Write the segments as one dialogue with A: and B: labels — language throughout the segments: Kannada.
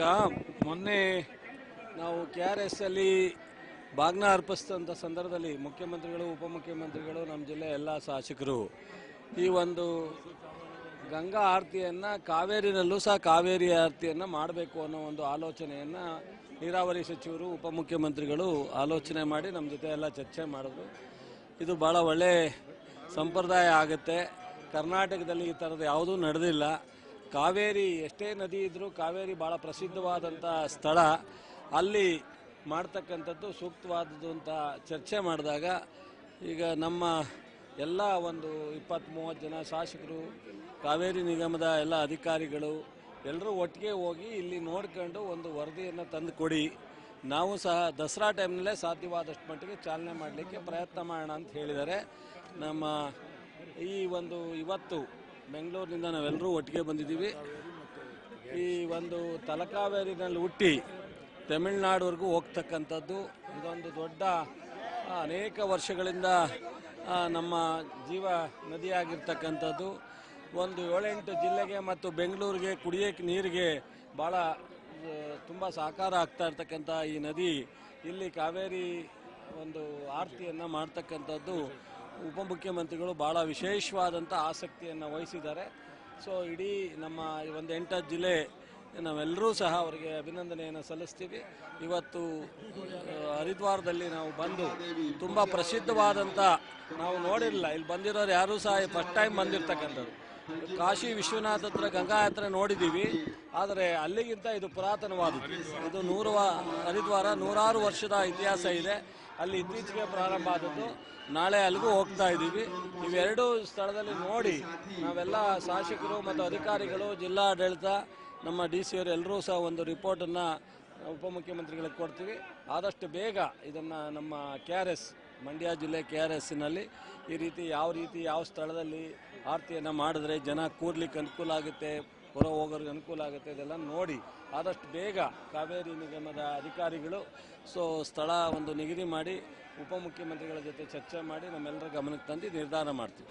A: ಈಗ ಮೊನ್ನೆ ನಾವು ಕೆ ಆರ್ ಎಸ್ ಅಲ್ಲಿ ಭಾಗ್ನ ಅರ್ಪಿಸಿದಂಥ ಸಂದರ್ಭದಲ್ಲಿ ಮುಖ್ಯಮಂತ್ರಿಗಳು, ಉಪಮುಖ್ಯಮಂತ್ರಿಗಳು, ನಮ್ಮ ಜಿಲ್ಲೆ ಎಲ್ಲ ಶಾಸಕರು ಈ ಒಂದು ಗಂಗಾ ಆರತಿಯನ್ನು ಕಾವೇರಿನಲ್ಲೂ ಸಹ ಕಾವೇರಿ ಆರತಿಯನ್ನು ಮಾಡಬೇಕು ಅನ್ನೋ ಒಂದು ಆಲೋಚನೆಯನ್ನು ನೀರಾವರಿ ಸಚಿವರು, ಉಪಮುಖ್ಯಮಂತ್ರಿಗಳು ಆಲೋಚನೆ ಮಾಡಿ ನಮ್ಮ ಜೊತೆ ಎಲ್ಲ ಚರ್ಚೆ ಮಾಡಿದ್ರು. ಇದು ಭಾಳ ಒಳ್ಳೆ ಸಂಪ್ರದಾಯ ಆಗುತ್ತೆ. ಕರ್ನಾಟಕದಲ್ಲಿ ಈ ಥರದ್ದು ಯಾವುದೂ ನಡೆದಿಲ್ಲ. ಕಾವೇರಿ, ಎಷ್ಟೇ ನದಿ ಇದ್ದರೂ ಕಾವೇರಿ ಭಾಳ ಪ್ರಸಿದ್ಧವಾದಂಥ ಸ್ಥಳ. ಅಲ್ಲಿ ಮಾಡ್ತಕ್ಕಂಥದ್ದು ಸೂಕ್ತವಾದದ್ದು ಅಂತ ಚರ್ಚೆ ಮಾಡಿದಾಗ ಈಗ ನಮ್ಮ ಎಲ್ಲ ಒಂದು ಇಪ್ಪತ್ತ್ ಮೂವತ್ತು ಜನ ಶಾಸಕರು, ಕಾವೇರಿ ನಿಗಮದ ಎಲ್ಲ ಅಧಿಕಾರಿಗಳು ಎಲ್ಲರೂ ಒಟ್ಟಿಗೆ ಹೋಗಿ ಇಲ್ಲಿ ನೋಡ್ಕೊಂಡು ಒಂದು ವರದಿಯನ್ನು ತಂದು ಕೊಡಿ. ನಾವು ಸಹ ದಸರಾ ಟೈಮ್ನಲ್ಲೇ ಸಾಧ್ಯವಾದಷ್ಟು ಮಟ್ಟಿಗೆ ಚಾಲನೆ ಮಾಡಲಿಕ್ಕೆ ಪ್ರಯತ್ನ ಮಾಡೋಣ ಅಂತ ಹೇಳಿದ್ದಾರೆ. ನಮ್ಮ ಈ ಒಂದು ಇವತ್ತು ಬೆಂಗಳೂರಿನಿಂದ ನಾವೆಲ್ಲರೂ ಒಟ್ಟಿಗೆ ಬಂದಿದ್ದೀವಿ. ಈ ಒಂದು ತಲಕಾವೇರಿನಲ್ಲಿ ಹುಟ್ಟಿ ತಮಿಳ್ನಾಡುವರೆಗೂ ಹೋಗ್ತಕ್ಕಂಥದ್ದು, ಇದೊಂದು ದೊಡ್ಡ ಅನೇಕ ವರ್ಷಗಳಿಂದ ನಮ್ಮ ಜೀವ ನದಿಯಾಗಿರ್ತಕ್ಕಂಥದ್ದು. ಒಂದು ಏಳೆಂಟು ಜಿಲ್ಲೆಗೆ ಮತ್ತು ಬೆಂಗಳೂರಿಗೆ ಕುಡಿಯೋಕೆ ನೀರಿಗೆ ಭಾಳ ತುಂಬ ಸಹಕಾರ ಆಗ್ತಾ ಇರ್ತಕ್ಕಂಥ ಈ ನದಿ, ಇಲ್ಲಿ ಕಾವೇರಿ ಒಂದು ಆರತಿಯನ್ನು ಮಾಡ್ತಕ್ಕಂಥದ್ದು. ಉಪಮುಖ್ಯಮಂತ್ರಿಗಳು ಭಾಳ ವಿಶೇಷವಾದಂಥ ಆಸಕ್ತಿಯನ್ನು ವಹಿಸಿದ್ದಾರೆ. ಸೊ ಇಡೀ ನಮ್ಮ ಒಂದು ಎಂಟು ಜಿಲ್ಲೆ ನಾವೆಲ್ಲರೂ ಸಹ ಅವರಿಗೆ ಅಭಿನಂದನೆಯನ್ನು ಸಲ್ಲಿಸ್ತೀವಿ. ಇವತ್ತು ಹರಿದ್ವಾರದಲ್ಲಿ ನಾವು ಬಂದು ತುಂಬ ಪ್ರಸಿದ್ಧವಾದಂಥ ನಾವು ನೋಡಿರಲಿಲ್ಲ. ಇಲ್ಲಿ ಬಂದಿರೋರು ಯಾರೂ ಸಹ ಫಸ್ಟ್ ಟೈಮ್ ಬಂದಿರ್ತಕ್ಕಂಥದ್ದು. ಕಾಶಿ ವಿಶ್ವನಾಥ ಹತ್ರ, ಗಂಗಾ ಯಾತ್ರೆ ನೋಡಿದ್ದೀವಿ ಆದರೆ ಅಲ್ಲಿಗಿಂತ ಇದು ಪುರಾತನವಾದದ್ದು. ಇದು ನೂರ ಹರಿದ್ವಾರ ನೂರಾರು ವರ್ಷದ ಇತಿಹಾಸ ಇದೆ. ಅಲ್ಲಿ ಇತ್ತೀಚೆಗೆ ಪ್ರಾರಂಭ ಆದದ್ದು. ನಾಳೆ ಅಲ್ಲಿಗೂ ಹೋಗ್ತಾ ಇದ್ದೀವಿ. ಇವೆರಡೂ ಸ್ಥಳದಲ್ಲಿ ನೋಡಿ ನಾವೆಲ್ಲ ಶಾಸಕರು ಮತ್ತು ಅಧಿಕಾರಿಗಳು, ಜಿಲ್ಲಾಡಳಿತ, ನಮ್ಮ ಡಿ ಸಿ ಅವರು ಎಲ್ಲರೂ ಸಹ ಒಂದು ರಿಪೋರ್ಟನ್ನು ಉಪಮುಖ್ಯಮಂತ್ರಿಗಳಿಗೆ ಕೊಡ್ತೀವಿ. ಆದಷ್ಟು ಬೇಗ ಇದನ್ನು ನಮ್ಮ ಕೆ ಆರ್ ಎಸ್, ಮಂಡ್ಯ ಜಿಲ್ಲೆ ಕೆ ಆರ್ ಎಸ್ಸಿನಲ್ಲಿ ಈ ರೀತಿ ಯಾವ ರೀತಿ ಯಾವ ಸ್ಥಳದಲ್ಲಿ ಆರತಿಯನ್ನು ಮಾಡಿದ್ರೆ ಜನ ಕೂರ್ಲಿಕ್ಕೆ ಅನುಕೂಲ ಆಗುತ್ತೆ ಹೊರ ಹೋಗೋರಿಗೆ ಅನುಕೂಲ ಆಗುತ್ತೆ, ಇದೆಲ್ಲ ನೋಡಿ ಆದಷ್ಟು ಬೇಗ ಕಾವೇರಿ ನಿಗಮದ ಅಧಿಕಾರಿಗಳು ಸೊ ಸ್ಥಳ ಒಂದು ನಿಗದಿ ಮಾಡಿ, ಉಪಮುಖ್ಯಮಂತ್ರಿಗಳ ಜೊತೆ ಚರ್ಚೆ ಮಾಡಿ ನಮ್ಮೆಲ್ಲರ ಗಮನಕ್ಕೆ ತಂದು ನಿರ್ಧಾರ ಮಾಡ್ತೀವಿ.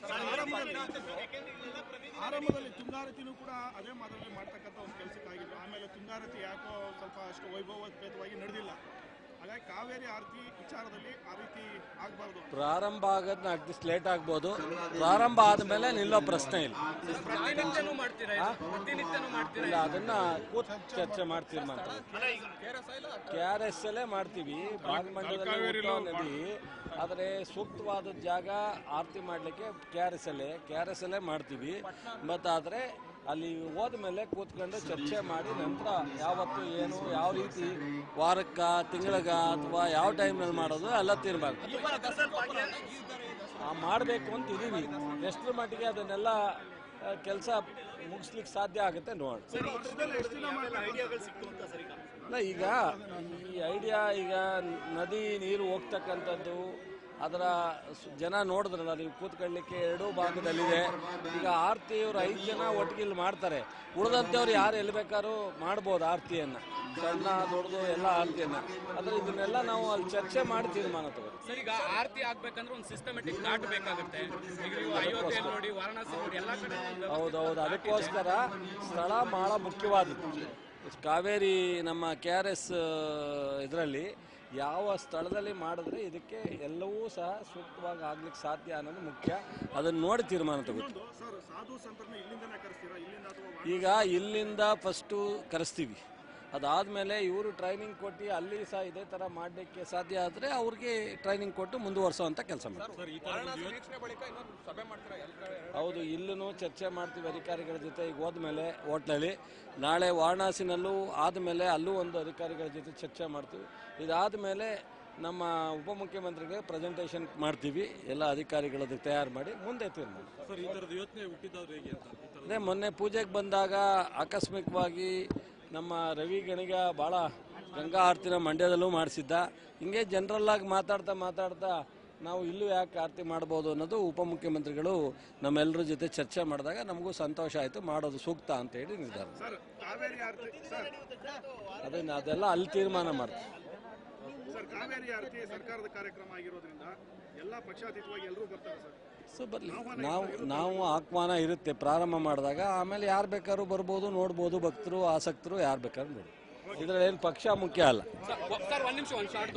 B: ಆರಂಭದಲ್ಲಿ ತುಂಗಾರತಿನೂ ಕೂಡ ಅದೇ ಮಾದರಿಯಲ್ಲಿ ಮಾಡ್ತಕ್ಕಂಥ ಒಂದು ಕೆಲಸಕ್ಕಾಗಿತ್ತು. ಆಮೇಲೆ ತುಂಗಾರತಿ ಯಾಕೋ ಸ್ವಲ್ಪ ಅಷ್ಟು ವೈಭವೋಪೇತವಾಗಿ ನಡೆದಿಲ್ಲ. ಹಾಗಾಗಿ ಕಾವೇರಿ ಆರತಿ ವಿಚಾರದಲ್ಲಿ ಆ ರೀತಿ ಆಗಬಾರ್ದು
A: ಪ್ರಾರಂಭ ಆಗೋದ್ನ ಅಟ್ ದಿವಸ ಲೇಟ್ ಆಗ್ಬೋದು. ಪ್ರಾರಂಭ ಆದಮೇಲೆ ನಿಲ್ಲೋ ಪ್ರಶ್ನೆ ಇಲ್ಲ.
C: ಪ್ರತಿನಿತ್ಯನೂ ಮಾಡ್ತೀರಾ ಇದು? ಪ್ರತಿನಿತ್ಯನೂ ಮಾಡ್ತೀರಾ
A: ಇಲ್ಲ ಅದನ್ನ ಕೂತ್ ಚರ್ಚೆ ಮಾಡ್ತೀವಿ ಮಾತ್ರ. ಕೆ ಆರ್ ಎಸ್ ಅಲ್ಲೇ ಮಾಡ್ತೀವಿ. ಭಾಗಮಂಡಲದಲ್ಲಿ ಹುಟ್ಟೋ ನದಿ. ಆದರೆ ಸೂಕ್ತವಾದ ಜಾಗ ಆರತಿ ಮಾಡಲಿಕ್ಕೆ ಕೆ ಆರ್ ಎಸ್ ಅಲ್ಲೇ. ಕೆ ಆರ್ ಎಸ್ ಅಲ್ಲೇ ಮಾಡ್ತೀವಿ. ಮತ್ತು ಆದರೆ ಹೋದ ಮೇಲೆ ಕೂತ್ಕೊಂಡು ಚರ್ಚೆ ಮಾಡಿ ನಂತರ ಯಾವತ್ತು ಏನು ಯಾವ ರೀತಿ ವಾರಕ್ಕ ತಿಂಗಳಗ ಅಥವಾ ಯಾವ ಟೈಮ್ನಲ್ಲಿ ಮಾಡೋದು ಎಲ್ಲ ತೀರ್ಮಾನ. ಆ ಮಾಡಬೇಕು ಅಂತ ಇದೀವಿ ಎಷ್ಟರ ಮಟ್ಟಿಗೆ ಅದನ್ನೆಲ್ಲ ಕೆಲಸ ಮುಗಿಸ್ಲಿಕ್ಕೆ ಸಾಧ್ಯ ಆಗುತ್ತೆ ನೋಡಿ ಅಲ್ಲ ಈಗ ಈ ಐಡಿಯಾ ಈಗ ನದಿ ನೀರು ಹೋಗ್ತಕ್ಕಂಥದ್ದು ಅದರ ಜನ ನೋಡಿದ್ರಲ್ಲ ನೀವು ಕೂತ್ಕೊಳ್ಳಿಕ್ಕೆ ಎರಡೂ ಭಾಗದಲ್ಲಿದೆ. ಈಗ ಆರತಿ ಇವರು ಐದು ಜನ ಒಟ್ಟಿಗೆ ಇಲ್ಲಿ ಮಾಡ್ತಾರೆ. ಉಳಿದಂಥವ್ರು ಯಾರು ಎಲ್ಲಿ ಬೇಕಾದ್ರೂ ಮಾಡ್ಬೋದು ಆರತಿಯನ್ನು. ಸಣ್ಣ ದೊಡ್ಡದು ಎಲ್ಲ ಆರತಿಯನ್ನು. ಆದರೆ ಇದನ್ನೆಲ್ಲ ನಾವು ಅಲ್ಲಿ ಚರ್ಚೆ ಮಾಡಿ ತೀರ್ಮಾನ ತಗೋತೀವಿ
C: ಸರ್ ಈಗ ಆರತಿ ಆಗ್ಬೇಕಂದ್ರೆ ಒಂದು ಸಿಸ್ಟಮೆಟಿಕ್ ಘಾಟ್ ಬೇಕಾಗುತ್ತೆ. ನೋಡಿ ವಾರಣಾಸಿ ನೋಡಿ ಎಲ್ಲಾ ಕಡೆ ಒಂದು ವ್ಯವಸ್ಥಿತ
A: ಹೌದೌದು. ಅದಕ್ಕೋಸ್ಕರ ಸ್ಥಳ ಬಹಳ ಮುಖ್ಯವಾದದ್ದು. ಕಾವೇರಿ ನಮ್ಮ ಕೆ ಆರ್ ಎಸ್ ಇದರಲ್ಲಿ ಯಾವ ಸ್ಥಳದಲ್ಲಿ ಮಾಡಿದ್ರೆ ಇದಕ್ಕೆ ಎಲ್ಲವೂ ಸಹ ಸೂಕ್ತವಾಗಿ ಆಗ್ಲಿಕ್ಕೆ ಸಾಧ್ಯ ಅನ್ನೋದು ಮುಖ್ಯ. ಅದನ್ನು ನೋಡಿ ತೀರ್ಮಾನ ತಗೋತೀವಿ. ಈಗ ಇಲ್ಲಿಂದ ಫಸ್ಟು ಕರೆಸ್ತೀವಿ. ಅದಾದಮೇಲೆ ಇವರು ಟ್ರೈನಿಂಗ್ ಕೊಟ್ಟು ಅಲ್ಲಿ ಸಹ ಇದೇ ಥರ ಮಾಡಲಿಕ್ಕೆ ಸಾಧ್ಯ ಆದರೆ ಅವ್ರಿಗೆ ಟ್ರೈನಿಂಗ್ ಕೊಟ್ಟು ಮುಂದುವರ್ಸೋವಂಥ ಕೆಲಸ ಮಾಡ್ತಾರೆ. ಹೌದು ಇಲ್ಲೂ ಚರ್ಚೆ ಮಾಡ್ತೀವಿ ಅಧಿಕಾರಿಗಳ ಜೊತೆ ಈಗ ಹೋದ್ಮೇಲೆ ಹೋಟ್ಲಲ್ಲಿ. ನಾಳೆ ವಾರಣಾಸಿನಲ್ಲೂ ಆದಮೇಲೆ ಅಲ್ಲೂ ಒಂದು ಅಧಿಕಾರಿಗಳ ಜೊತೆ ಚರ್ಚೆ ಮಾಡ್ತೀವಿ. ಇದಾದಮೇಲೆ ನಮ್ಮ ಉಪಮುಖ್ಯಮಂತ್ರಿಗೆ ಪ್ರೆಸೆಂಟೇಷನ್ ಮಾಡ್ತೀವಿ. ಎಲ್ಲ ಅಧಿಕಾರಿಗಳದ್ದು ತಯಾರು ಮಾಡಿ ಮುಂದೆ ತೀರ್ಮಾನ ಅದೇ ಮೊನ್ನೆ ಪೂಜೆಗೆ ಬಂದಾಗ ಆಕಸ್ಮಿಕವಾಗಿ ನಮ್ಮ ರವಿ ಗಣಿಗ ಭಾಳ ಗಂಗಾ ಆರತಿನ ಮಂಡ್ಯದಲ್ಲೂ ಮಾಡಿಸಿದ್ದ. ಹಿಂಗೆ ಜನರಲ್ಲಾಗಿ ಮಾತಾಡ್ತಾ ಮಾತಾಡ್ತಾ ನಾವು ಇಲ್ಲೂ ಯಾಕೆ ಆರತಿ ಮಾಡ್ಬೋದು ಅನ್ನೋದು ಉಪಮುಖ್ಯಮಂತ್ರಿಗಳು ನಮ್ಮೆಲ್ಲರ ಜೊತೆ ಚರ್ಚೆ ಮಾಡಿದಾಗ ನಮಗೂ ಸಂತೋಷ ಆಯಿತು ಮಾಡೋದು ಸೂಕ್ತ ಅಂತ ಹೇಳಿ ನಿರ್ಧಾರ ಅದನ್ನು ಅದೆಲ್ಲ ಅಲ್ಲಿ ತೀರ್ಮಾನ ಮಾಡ್ತೀವಿ
B: ಸರ್ ಕಾವೇರಿ ಆರತಿ ಸರ್ಕಾರದ ಕಾರ್ಯಕ್ರಮ ಆಗಿರೋದ್ರಿಂದ ಎಲ್ಲ ಪಕ್ಷಾತೀತವಾಗಿ ಎಲ್ಲರೂ ಬರ್ತಾರೆ ಸರ್
A: ಸೊ ಬರಲಿ ನಾವು ನಾವು ಆಹ್ವಾನ ಇರುತ್ತೆ ಪ್ರಾರಂಭ ಮಾಡಿದಾಗ ಆಮೇಲೆ ಯಾರು ಬೇಕಾದ್ರೂ ಬರ್ಬೋದು ನೋಡ್ಬೋದು ಭಕ್ತರು ಆಸಕ್ತರು ಯಾರು ಬೇಕಾದ್ರೂ ನೋಡಿ ಇದ್ರಲ್ಲಿ ಏನು ಪಕ್ಷ ಮುಖ್ಯ ಅಲ್ಲ
C: ಸರ್ ಒಂದ್ ನಿಮಿಷ ಒಂದ್ ಶಾರ್ಟ್